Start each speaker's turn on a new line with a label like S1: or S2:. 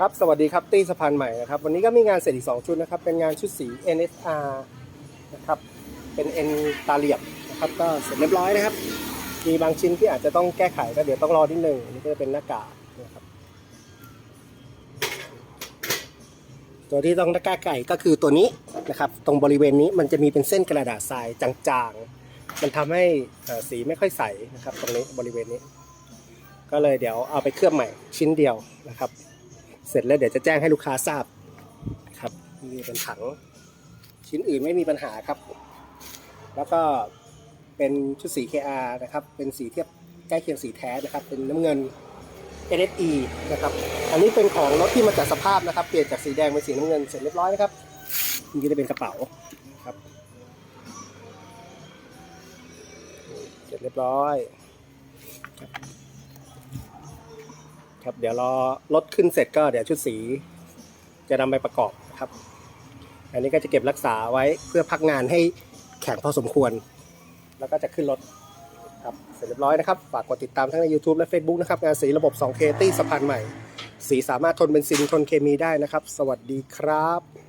S1: ครับ สวัสดีครับ ตี้สะพานใหม่นะครับ วันนี้ก็มีงานเสร็จอีก 2 ชุดนะครับ เป็นงานชุดสี NSR นะครับ เป็น N ตาเหลี่ยมนะครับ ก็เสร็จเรียบร้อยนะครับ มีบางชิ้นที่อาจจะต้องแก้ไขก็เดี๋ยวต้องรอนิดนึงอันนี้ก็จะเป็นหน้ากากนะครับ ตัวที่ต้องแก้ไขก็คือตัวนี้นะครับ ตรงบริเวณนี้มันจะมีเป็นเส้นกระดาษทรายจางๆ มันทำให้สีไม่ค่อยใสนะครับ ตรงนี้บริเวณนี้ ก็เลยเดี๋ยวเอาไปเคลือบใหม่ชิ้นเดียวนะครับ เสร็จแล้วเดี๋ยวจะแจ้งให้ลูกค้าทราบครับนี่เป็นถัง ชิ้นอื่นไม่มีปัญหาครับ แล้วก็เป็นชุดสี KR นะครับ เป็นสีเทียบใกล้เคียงสีแท้นะครับ เป็นน้ำเงิน NSE นะครับ อันนี้เป็นของรถที่มาจากสภาพนะครับ เปลี่ยนจากสีแดงเป็นสีน้ำเงินเสร็จเรียบร้อยนะครับนี่ก็จะเป็นกระเป๋าครับ เสร็จเรียบร้อยครับ เดี๋ยวรอรถขึ้นเสร็จก็เดี๋ยวชุดสี จะนำไปประกอบครับ อันนี้ก็จะเก็บรักษาไว้เพื่อพักงานให้แข็งพอสมควร แล้วก็จะขึ้นรถครับเสร็จเรียบร้อยนะครับ ฝากกดติดตามทั้งใน YouTube และ Facebook นะครับ งานสีระบบ 2K ตี้สะพานใหม่ สีสามารถทนเบนซินทนเคมีได้นะครับ สวัสดีครับ